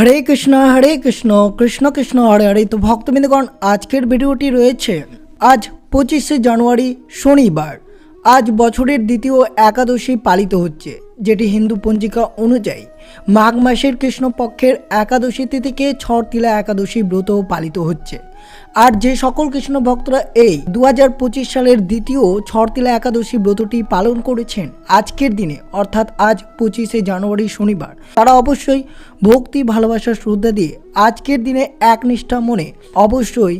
হরে কৃষ্ণ হরে কৃষ্ণ কৃষ্ণ কৃষ্ণ, হরে হরে। তো ভক্তবৃন্দগণ, আজকের ভিডিওটি রয়েছে আজ পঁচিশে জানুয়ারি শনিবার। আজ বছরের দ্বিতীয় একাদশী পালিত হচ্ছে, যেটি হিন্দু পঞ্জিকা অনুযায়ী মাঘ মাসের কৃষ্ণপক্ষের একাদশী তিথিকে ছড়তিলা একাদশী ব্রত পালিত হচ্ছে। আর যে সকল কৃষ্ণ ভক্তরা এই দু হাজার পঁচিশ সালের দ্বিতীয় ছড়তিলা একাদশী ব্রতটি পালন করেছেন আজকের দিনে, অর্থাৎ আজ পঁচিশে জানুয়ারি শনিবার, তারা অবশ্যই ভক্তি, ভালোবাসা, শ্রদ্ধা দিয়ে আজকের দিনে একনিষ্ঠা মনে অবশ্যই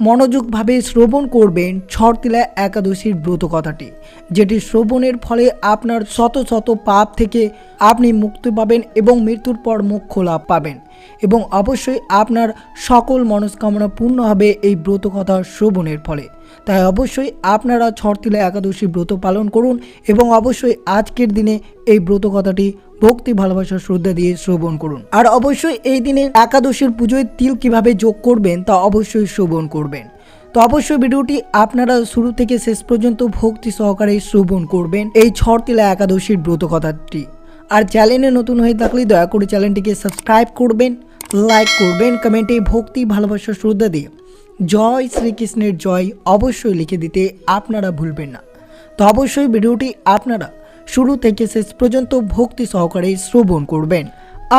মনোযোগভাবে শ্রবণ করবেন ছড়তিলা একাদশীর ব্রত কথাটি যেটি শ্রবণের ফলে আপনার শত শত পাপ থেকে আপনি মুক্তি পাবেন এবং মৃত্যুর পর মোক্ষ লাভ পাবেন। এবং অবশ্যই আপনার সকল মনস্কামনা পূর্ণ হবে এই ব্রত কথা শ্রবণের ফলে। তাই অবশ্যই আপনারা ছড়তিলা একাদশী ব্রত পালন করুন এবং অবশ্যই আজকের দিনে এই ব্রত কথাটি ভক্তি, ভালোবাসা, শ্রদ্ধা দিয়ে শ্রবণ করুন। আর অবশ্যই এই দিনে একাদশীর পুজোয় তিল কীভাবে যোগ করবেন তা অবশ্যই শ্রবণ করবেন। তো অবশ্যই ভিডিওটি আপনারা শুরু থেকে শেষ পর্যন্ত ভক্তি সহকারে শ্রবণ করবেন এই ছড়তিলা একাদশীর ব্রত কথাটি আর চ্যানেলে নতুন হয়ে থাকলে দয়া করে চ্যানেলটিকে সাবস্ক্রাইব করবেন, লাইক করবেন, কমেন্টে ভক্তি, ভালোবাসা, শ্রদ্ধা দিয়ে জয় শ্রীকৃষ্ণের জয় অবশ্যই লিখে দিতে আপনারা ভুলবেন না। তো অবশ্যই ভিডিওটি আপনারা শুরু থেকে শেষ পর্যন্ত ভক্তি সহকারে শ্রবণ করবেন।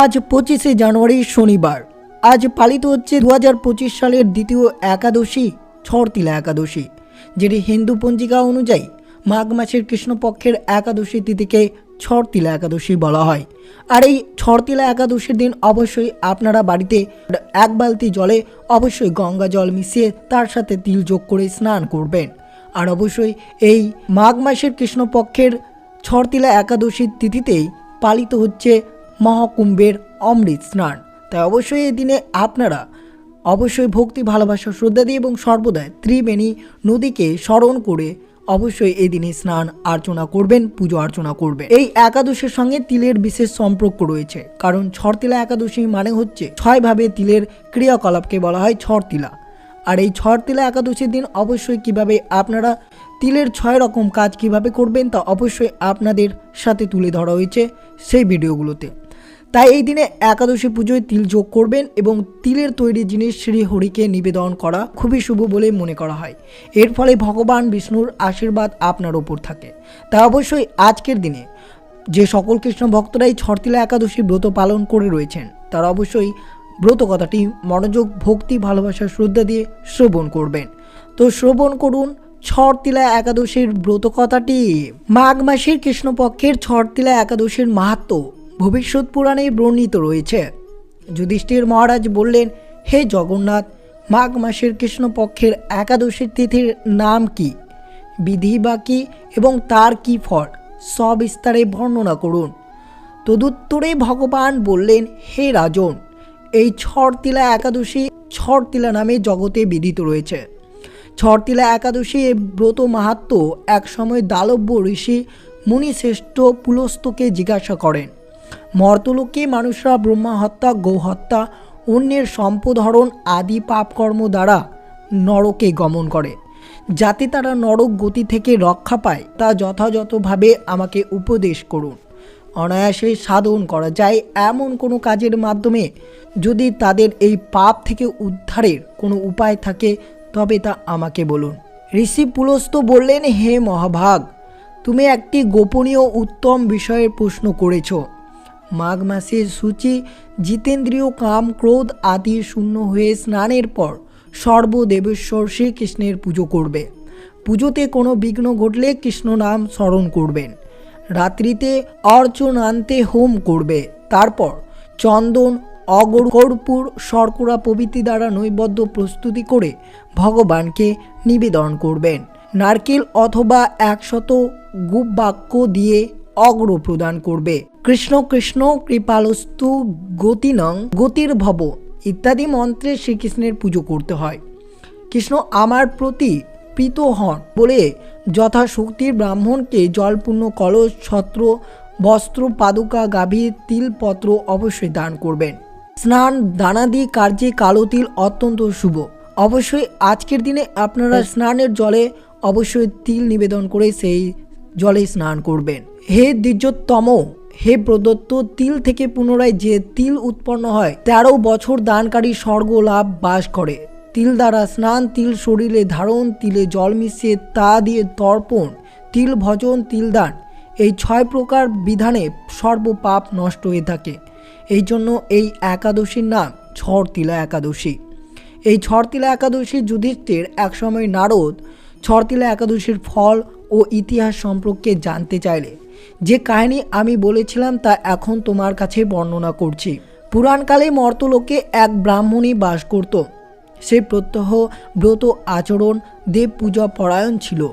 আজ পঁচিশে জানুয়ারি শনিবার। আজ পালিত হচ্ছে দু হাজার পঁচিশ সালের দ্বিতীয় একাদশী ছড়তিলা একাদশী, যেটি হিন্দু পঞ্জিকা অনুযায়ী মাঘ মাসের কৃষ্ণপক্ষের একাদশী তিথিকে ছড়তিলা একাদশী বলা হয়। আর এই ছড়তিলা একাদশীর দিন অবশ্যই আপনারা বাড়িতে এক বালতি জলে অবশ্যই গঙ্গা জল মিশিয়ে তার সাথে তিল যোগ করে স্নান করবেন। আর অবশ্যই এই মাঘ মাসের কৃষ্ণপক্ষের ছড়তিলা একাদশীর তিথিতেই পালিত হচ্ছে মহাকুম্ভের অমৃত স্নান। তাই অবশ্যই এই দিনে আপনারা অবশ্যই ভক্তি, ভালোবাসা, শ্রদ্ধা দিয়ে এবং সর্বদা ত্রিবেণী নদীকে স্মরণ করে অবশ্যই এই দিনে স্নান আর্চনা করবেন, পুজো অর্চনা করবেন। এই একাদশীর সঙ্গে তিলের বিশেষ সম্পর্ক রয়েছে। কারণ ছড়তিলা একাদশী মানে হচ্ছে ছয়ভাবে তিলের ক্রিয়াকলাপকে বলা হয় ছড়তিলা আর এই ছড়তিলা একাদশীর দিন অবশ্যই কীভাবে আপনারা তিলের ছয় রকম কাজ কীভাবে করবেন তা অবশ্যই আপনাদের সাথে তুলে ধরা হয়েছে সেই ভিডিওগুলোতে। তাই এই দিনে একাদশী পুজোয় তিল যোগ করবেন এবং তিলের তৈরি জিনিস শ্রী হরিকে নিবেদন করা খুবই শুভ বলে মনে করা হয়। এর ফলে ভগবান বিষ্ণুর আশীর্বাদ আপনার ওপর থাকে। তাই অবশ্যই আজকের দিনে যে সকল কৃষ্ণ ভক্তরাই ছরতিলা একাদশী ব্রত পালন করে রয়েছেন, তারা অবশ্যই ব্রত কথাটি মনোযোগ, ভক্তি, ভালোবাসা, শ্রদ্ধা দিয়ে শ্রবণ করবেন। তো শ্রবণ করুন ছড়তিলা একাদশীর ব্রত কথাটি মাঘ মাসের কৃষ্ণপক্ষের ছড়তিলা একাদশীর মাহাত্ম ভবিষ্যৎ পুরাণে বর্ণিত রয়েছে। যুধিষ্ঠির মহারাজ বললেন, হে জগন্নাথ, মাঘ মাসের কৃষ্ণপক্ষের একাদশীর তিথির নাম কি? বিধি বা কি? এবং তার কি ফল? সবিস্তারে বর্ণনা করুন। তদুত্তরে ভগবান বললেন, হে রাজন, এই ছড়তিলা একাদশী ছড়তিলা নামে জগতে বিদিত রয়েছে। ছড়তিলা একাদশী এ ব্রত মাহাত্ম একসময় দালব্য ঋষি মুনিশ্রেষ্ঠ পুলস্তকে জিজ্ঞাসা করেন, মর্তলোকে মানুষরা ব্রহ্মা হত্যা, গৌ হত্যা, অন্যের সম্পদহরণ আদি পাপকর্ম দ্বারা নরকে গমন করে। যাতে তারা নরক গতি থেকে রক্ষা পায়, তা যথাযথভাবে আমাকে উপদেশ করুন। অনায়াসে সাধন করা যায় এমন কোনো কাজের মাধ্যমে যদি তাদের এই পাপ থেকে উদ্ধারের কোনো উপায় থাকে তবে তা আমাকে বলুন। ঋষি পুলস্ত বললেন, হে মহাভাগ, তুমি একটি গোপনীয় উত্তম বিষয়ের প্রশ্ন করেছ। মাঘ মাসের সূচি, জিতেন্দ্রীয় কাম, ক্রোধ আদি শূন্য হয়ে স্নানের পর সর্বদেবেশ্বর শ্রীকৃষ্ণের পুজো করবে। পুজোতে কোনো বিঘ্ন ঘটলে কৃষ্ণ নাম স্মরণ করবেন। রাত্রিতে অর্চনান্তে হোম করবে। তারপর চন্দন অগর কর্পূর শর্করা প্রভৃতি দ্বারা নৈবদ্য প্রস্তুতি করে ভগবানকে নিবেদন করবেন। নারকেল অথবা একশত গুপ বাক্য দিয়ে অগ্র প্রদান করবে। কৃষ্ণ কৃষ্ণ কৃপালস্তু গতিনং গতির ভব ইত্যাদি মন্ত্রে শ্রীকৃষ্ণের পুজো করতে হয়। কৃষ্ণ আমার প্রতি প্রীত হন বলে যথাশক্তির ব্রাহ্মণকে জলপূর্ণ কলস, ছত্র, বস্ত্র, পাদুকা গাভীর তিলপত্র অবশ্যই দান করবেন। স্নান দানাদি কার্যে কালো তিল অত্যন্ত শুভ। অবশ্যই আজকের দিনে আপনারা স্নানের জলে অবশ্যই তিল নিবেদন করে সেই জলে স্নান করবেন। হে দ্বিজোত্তম হে প্রদত্ত তিল থেকে পুনরায় যে তিল উৎপন্ন হয় তেরো বছর দানকারী স্বর্গ লাভ বাস করে। তিল দ্বারা স্নান তিল শরীরে ধারণ তিলে জল মিশিয়ে তা দিয়ে তর্পণ তিল ভজন তিল দান। এই ছয় প্রকার বিধানে সর্বপাপ নষ্ট হয়ে থাকে। এই জন্য এই একাদশীর নাম ছড়তিলা একাদশী। এই ছড়তিলা একাদশী যুধিষ্ঠির একসময় নারদ ছড়তিলা একাদশীর ফল ও ইতিহাস সম্পর্কে জানতে চাইলে। যে কাহিনী আমি বলেছিলাম তা এখন তোমার কাছে বর্ণনা করছি। পুরাণকালে মর্তলোকে এক ব্রাহ্মণী বাস করত। সে প্রত্যহ ব্রত আচরণ, দেব পূজা, পরায়ণ ছিল।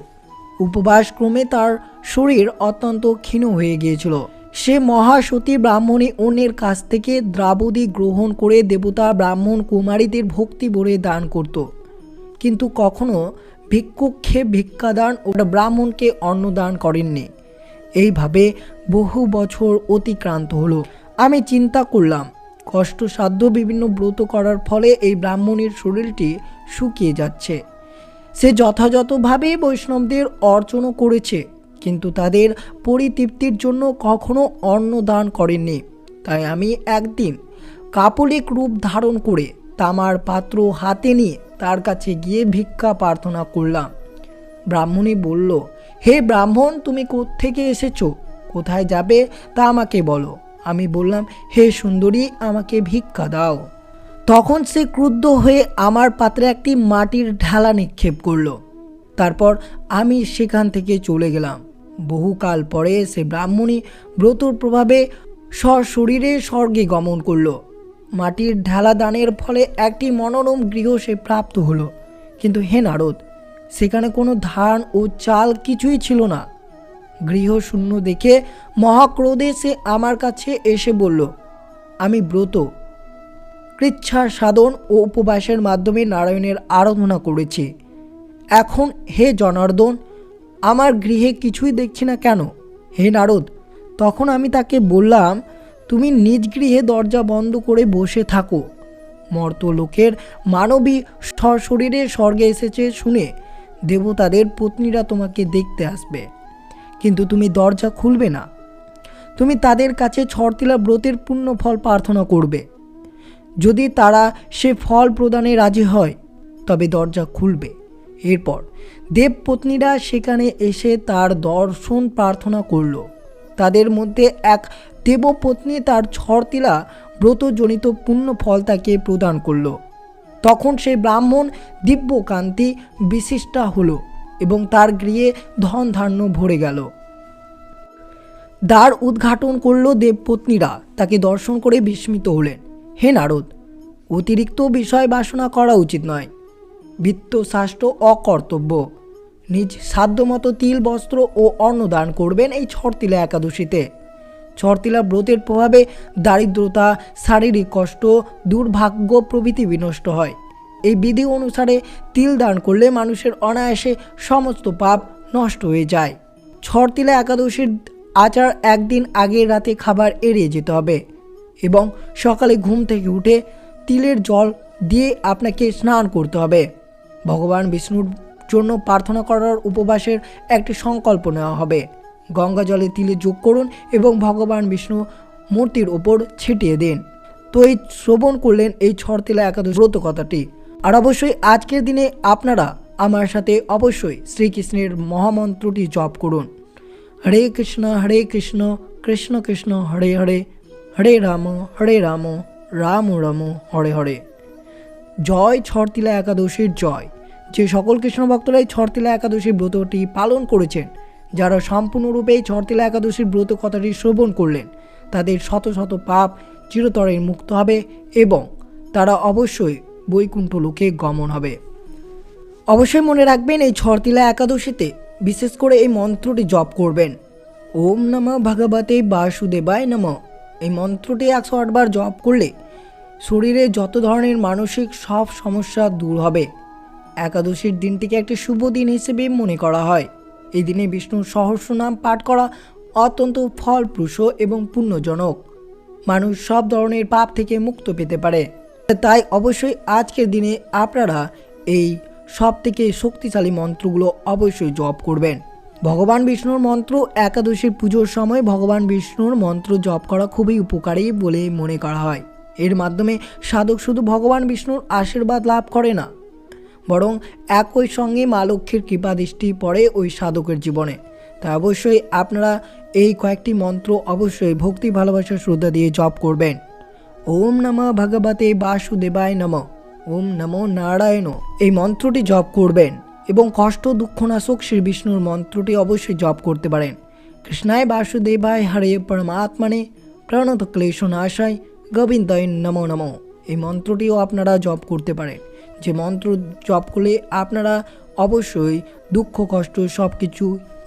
উপবাসক্রমে তার শরীর অত্যন্ত ক্ষীণ হয়ে গিয়েছিল। সে মহাসতী ব্রাহ্মণী অন্যের কাছ থেকে দ্রাবদী গ্রহণ করে দেবতা ব্রাহ্মণ কুমারীদের ভক্তি বলে দান করত। কিন্তু কখনো ভিক্ষুক্ষে ভিক্ষাদান ও ব্রাহ্মণকে অন্নদান করেননি। এইভাবে বহু বছর অতিক্রান্ত হলো। আমি চিন্তা করলাম, কষ্টসাধ্য বিভিন্ন ব্রত করার ফলে এই ব্রাহ্মণের শরীরটি শুকিয়ে যাচ্ছে। সে যথাযথভাবে বৈষ্ণবদের অর্চনও করেছে। কিন্তু তাদের পরিতৃপ্তির জন্য কখনো অন্ন দান করেননি। তাই আমি একদিন কাপলিক রূপ ধারণ করে তামার পাত্র হাতে নিয়ে তার কাছে গিয়ে ভিক্ষা প্রার্থনা করলাম। ব্রাহ্মণী বলল, হে ব্রাহ্মণ, তুমি কোত্থেকে এসেছ? কোথায় যাবে তা আমাকে বলো। আমি বললাম, হে সুন্দরী, আমাকে ভিক্ষা দাও। তখন সে ক্রুদ্ধ হয়ে আমার পাত্রে একটি মাটির ঢালা নিক্ষেপ করল। তারপর আমি সেখান থেকে চলে গেলাম। বহুকাল পরে সে ব্রাহ্মণী ব্রতর প্রভাবে সশরীরে স্বর্গে গমন করল। মাটির ঢালা দানের ফলে একটি মনোরম গৃহ সে প্রাপ্ত হলো। কিন্তু হে নারদ, সেখানে কোনো ধান ও চাল কিছুই ছিল না। গৃহ শূন্য দেখে মহাক্রোধে সে আমার কাছে এসে বলল, আমি ব্রত কৃচ্ছার সাধন ও উপবাসের মাধ্যমে নারায়ণের আরাধনা করেছি। এখন হে জনার্দন আমার গৃহে কিছুই দেখছি না কেন? হে নারদ, তখন আমি তাকে বললাম, তুমি নিজ গৃহে দরজা বন্ধ করে বসে থাকো। মর্তলোকের মানবী শরীরে স্বর্গে এসেছে শুনে দেবতাদের পত্নীরা তোমাকে দেখতে আসবে। কিন্তু তুমি দরজা খুলবে না। তুমি তাদের কাছে ছড়তিলা ব্রতের পূর্ণ ফল প্রার্থনা করবে। যদি তারা সে ফল প্রদানে রাজি হয়, তবে দরজা খুলবে। এরপর দেবপত্নীরা সেখানে এসে তার দর্শন প্রার্থনা করল। তাদের মধ্যে এক দেবপত্নী তার ছড়তিলা ব্রতজনিত পুণ্য ফল তাকে প্রদান করল। তখন সেই ব্রাহ্মণ দিব্যকান্তি বিশিষ্টা হলো এবং তার গৃহে ধন ধান্য ভরে গেল। দ্বার উদ্ঘাটন করল দেবপত্নীরা। তাকে দর্শন করে বিস্মিত হলেন। হে নারদ, অতিরিক্ত বিষয় বাসনা করা উচিত নয়। বৃত্ত শাস্ত্র অকর্তব্য। নিজ সাধ্যমতো তিল, বস্ত্র ও অন্ন দান করবেন এই ছড়তিলা একাদশীতে। ছড়তিলা ব্রতের প্রভাবে দারিদ্রতা, শারীরিক কষ্ট, দুর্ভাগ্য প্রভৃতি বিনষ্ট হয়। এই বিধি অনুসারে তিল দান করলে মানুষের অনায়াসে সমস্ত পাপ নষ্ট হয়ে যায়। ছড়তিলা একাদশীর আচার একদিন আগের রাতে খাবার এড়িয়ে যেতে হবে এবং সকালে ঘুম থেকে উঠে তিলের জল দিয়ে আপনাকে স্নান করতে হবে। ভগবান বিষ্ণুর জন্য প্রার্থনা করার উপবাসের একটি সংকল্প নেওয়া হবে। গঙ্গা জলে তিলে যোগ করুন এবং ভগবান বিষ্ণু মূর্তির ওপর ছিটিয়ে দিন। তো এই শ্রবণ করলেন এই ছড়তিলা একাদশ ব্রত কথাটি। আর অবশ্যই আজকের দিনে আপনারা আমার সাথে অবশ্যই শ্রীকৃষ্ণের মহামন্ত্রটি জপ করুন। হরে কৃষ্ণ হরে কৃষ্ণ কৃষ্ণ কৃষ্ণ, হরে হরে হরে রাম হরে রাম রাম রাম, হরে হরে। জয় ছড়তিলা একাদশীর জয়। যে সকল কৃষ্ণ ভক্তরা এই ছড়তিলা একাদশীর ব্রতটি পালন করেছেন, যারা সম্পূর্ণরূপে এই ছড়তিলা একাদশীর ব্রত কথাটি শ্রবণ করলেন, তাদের শত শত পাপ চিরতরে মুক্ত হবে এবং তারা অবশ্যই বৈকুণ্ঠ লোকে গমন হবে। অবশ্যই মনে রাখবেন, এই ছড়তিলা একাদশীতে বিশেষ করে এই মন্ত্রটি জপ করবেন। ওম নম ভগবতে বাসুদেবায় নম। এই মন্ত্রটি একশো আটবার জপ করলে শরীরে যত ধরনের মানসিক সব সমস্যা দূর হবে। একাদশীর দিনটিকে একটি শুভ দিন হিসেবে মনে করা হয়। এই দিনে বিষ্ণুর সহস্র নাম পাঠ করা অত্যন্ত ফলপ্রসূ এবং পুণ্যজনক। মানুষ সব ধরনের পাপ থেকে মুক্ত পেতে পারে। তাই অবশ্যই আজকের দিনে আপনারা এই সব থেকে শক্তিশালী মন্ত্রগুলো অবশ্যই জপ করবেন। ভগবান বিষ্ণুর মন্ত্র, একাদশীর পুজোর সময় ভগবান বিষ্ণুর মন্ত্র জপ করা খুবই উপকারী বলে মনে করা হয়। এর মাধ্যমে সাধক শুধু ভগবান বিষ্ণুর আশীর্বাদ লাভ করে না, বরং একই সঙ্গে মা লক্ষ্মীর কৃপা দৃষ্টি পড়ে ওই সাধকের জীবনে। তা অবশ্যই আপনারা এই কয়েকটি মন্ত্র অবশ্যই ভক্তি ভালোবাসা শ্রদ্ধা দিয়ে জপ করবেন। ওম নমঃ ভগবতে বাসুদেবায় নম। ওম নমো নারায়ণ। এই মন্ত্রটি জপ করবেন এবং কষ্ট দুঃখনাশক শ্রী বিষ্ণুর মন্ত্রটি অবশ্যই জপ করতে পারেন। কৃষ্ণায় বাসুদেবায় হরে পরমাত্মানে। প্রণত ক্লেশনাশায়। গোবিন্দয় নমো নমো। এই মন্ত্রটিও আপনারা জপ করতে পারেন। যে মন্ত্র জপ করলে আপনারা অবশ্যই দুঃখ, কষ্ট সব কিছু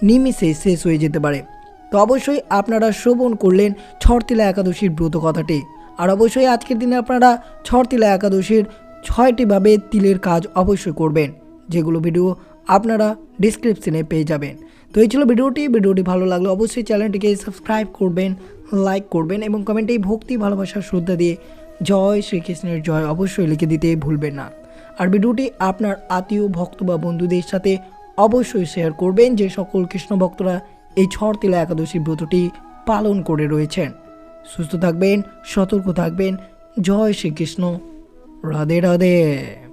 নিমিষে শেষ হয়ে যেতে পারে। তো অবশ্যই আপনারা শ্রবণ করলেন ছড়তিলা একাদশীর ব্রত কথাটি। আর অবশ্যই আজকের দিনে আপনারা ছড়তিলা একাদশীর ছয়টিভাবে তিলের কাজ অবশ্যই করবেন, যেগুলো ভিডিও আপনারা ডিসক্রিপশনে পেয়ে যাবেন। তো এই ছিল ভিডিওটি। ভিডিওটি ভালো লাগলে অবশ্যই চ্যানেলটিকে সাবস্ক্রাইব করবেন লাইক করবেন এবং কমেন্টে ভক্তি ভালোবাসা শ্রদ্ধা দিয়ে জয় শ্রীকৃষ্ণের জয় অবশ্যই লিখে দিতে ভুলবেন না। আর ভিডিওটি আপনার আত্মীয়, ভক্ত বা বন্ধুদের সাথে অবশ্যই শেয়ার করবেন যে সকল কৃষ্ণ ভক্তরা এই ছড়তিলা একাদশী ব্রতটি পালন করে রয়েছেন। সুস্থ থাকবেন, সতর্ক থাকবেন। জয় শ্রীকৃষ্ণ। রাধে রাধে।